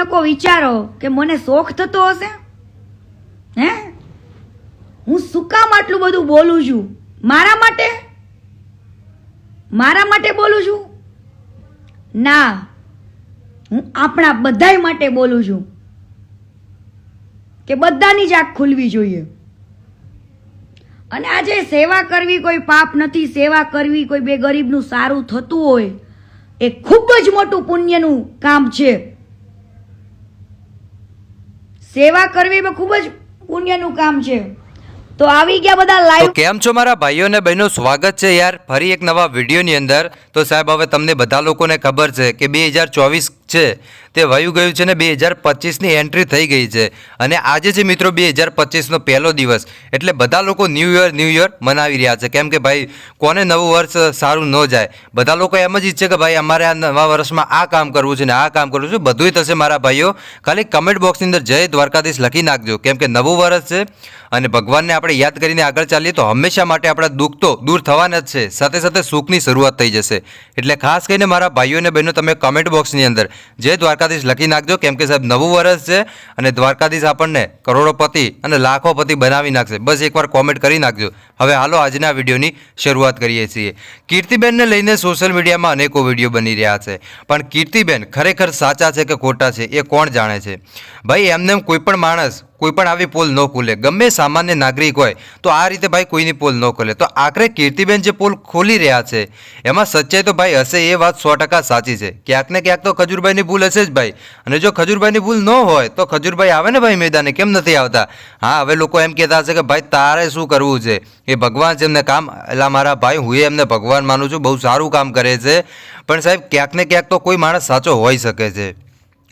લોકો વિચારો કે મને શોખ થતો હશે? હે? હું શું કામ આટલું બધું બોલું છું? મારા માટે? મારા માટે બોલું છું? ના. હું આપણા બધા માટે બોલું છું કે બધાની જ આંખ ખુલવી જોઈએ. અને આજે સેવા કરવી કોઈ પાપ નથી, સેવા કરવી કોઈ બે ગરીબનું સારું થતું હોય, એ ખૂબ જ મોટું પુણ્યનું કામ છે. સેવા કરવી એ ખૂબ જ પુણ્યનું કામ છે. તો આવી ગયા બધા તો લાઈવ કેમ છો મારા ભાઈઓ અને બહેનો? સ્વાગત છે યાર. ફરી એક નવા વિડીયોની અંદર. તો સાહેબ હવે તમને બધા લોકોને ખબર છે કે બે હજાર ચોવીસ છે. તે વયું ગયું છે ને બે હજાર પચીસની એન્ટ્રી થઈ ગઈ છે. અને આજે છે મિત્રો બે હજાર પચીસનો પહેલો દિવસ. એટલે બધા લોકો ન્યૂ યર ન્યૂ યર મનાવી રહ્યા છે. કેમ કે ભાઈ, કોને નવું વર્ષ સારું ન જાય. બધા લોકો એમ જ ઈચ્છે કે ભાઈ, અમારે આ નવા વર્ષમાં આ કામ કરવું છે ને આ કામ કરવું છે. બધુંય થશે, મારા ભાઈઓ. ખાલી કમેન્ટ બોક્સની અંદર જય દ્વારકાધીશ લખી નાખજો. કેમ કે નવું વર્ષ છે અને ભગવાનને આપણે યાદ કરીને આગળ ચાલીએ તો હંમેશા માટે આપણા દુઃખ તો દૂર થવાના જ છે. સાથે સાથે સુખની શરૂઆત થઈ જશે. એટલે ખાસ કરીને મારા ભાઈઓ અને બહેનો, તમે કમેન્ટ બોક્સની અંદર જય દ્વારકાધીશ લખી નાખજો, કેમ કે સાહેબ નવું વર્ષ છે અને દ્વારકાધીશ આપણને કરોડોપતિ અને લાખોપતિ બનાવી નાખશે. બસ એકવાર કોમેન્ટ કરી નાખજો. હવે હાલો આજના વિડીયોની શરૂઆત કરીએ છીએ. કીર્તિબેનને લઈને સોશિયલ મીડિયામાં અનેકો વીડિયો બની રહ્યા છે. પણ કીર્તિબેન ખરેખર સાચા છે કે ખોટા છે એ કોણ જાણે છે? ભાઈ, એમને કોઈ પણ માણસ કોઈ પણ આવી પોલ ન ખોલે. ગમે સામાન્ય નાગરિક હોય, તો આ રીતે ભાઈ કોઈની પોલ ન ખોલે. તો આખરે કીર્તિબેન જે પોલ ખોલી રહ્યા છે, એમાં સચ્ચાઈ તો ભાઈ હશે એ વાત સો ટકા સાચી છે. ક્યાંક ને ક્યાંક તો ખજૂરભાઈની ભૂલ હશે જ ભાઈ. અને જો ખજૂરભાઈની ભૂલ ન હોય, તો ખજૂરભાઈ આવે ને ભાઈ મેદાને? કેમ નથી આવતા? હા, હવે લોકો એમ કહેતા હશે કે ભાઈ તારે શું કરવું છે? એ ભગવાન છે એમને કામ એટલે મારા ભાઈ, હું એમને ભગવાન માનું છું, બહુ સારું કામ કરે છે. પણ સાહેબ, ક્યાંક ને ક્યાંક તો કોઈ માણસ સાચો હોઈ શકે છે.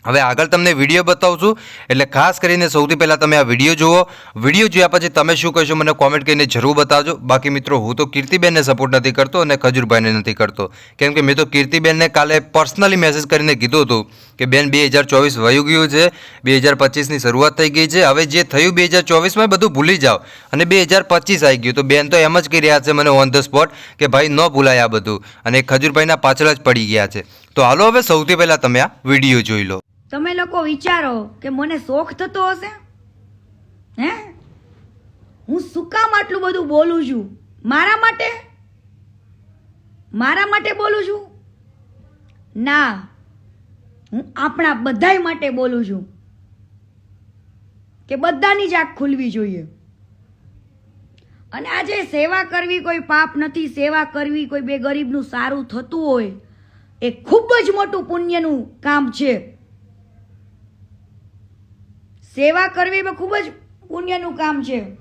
હવે આગળ તમને વીડિયો બતાવું છું. એટલે ખાસ કરીને સૌથી પહેલાં તમે આ વીડિયો જુઓ. વીડિયો જોયા પછી તમે શું કહેશો મને કોમેન્ટ કરીને જરૂર બતાવજો. બાકી મિત્રો, હું તો કીર્તિબેનને સપોર્ટ નથી કરતો અને ખજૂરભાઈને નથી કરતો. કેમ કે મેં તો કીર્તિબેનને કાલે પર્સનલી મેસેજ કરીને કીધું હતું કે, બેન, બે હજાર ચોવીસ વયું ગયું છે. બે હજાર પચીસની શરૂઆત થઈ ગઈ છે. હવે જે થયું બે હજાર ચોવીસમાં બધું ભૂલી જાઓ. અને બે હજાર પચીસ આવી ગયું. તો બેન તો એમ જ કહી રહ્યા છે મને ઓન ધ સ્પોટ કે, ભાઈ, ન ભૂલાય આ બધું. અને ખજૂરભાઈના પાછળ જ પડી ગયા છે. તો હાલો હવે સૌથી પહેલાં તમે આ વીડિયો જોઈ લો. તમે લોકો વિચારો કે મને શોખ થતો હશે? હે? હું શું કામ આટલું બધું બોલું છું? મારા માટે? મારા માટે બોલું છું? ના, હું આપણા બધાય માટે બોલું છું કે બધાની જ આંખ ખુલવી જોઈએ. અને આજે સેવા કરવી કોઈ પાપ નથી, સેવા કરવી કોઈ બે ગરીબનું સારું થતું હોય, એ ખૂબ જ મોટું પુણ્યનું કામ છે. સેવા કરવી એ ખૂબ જ પુણ્યનું કામ છે.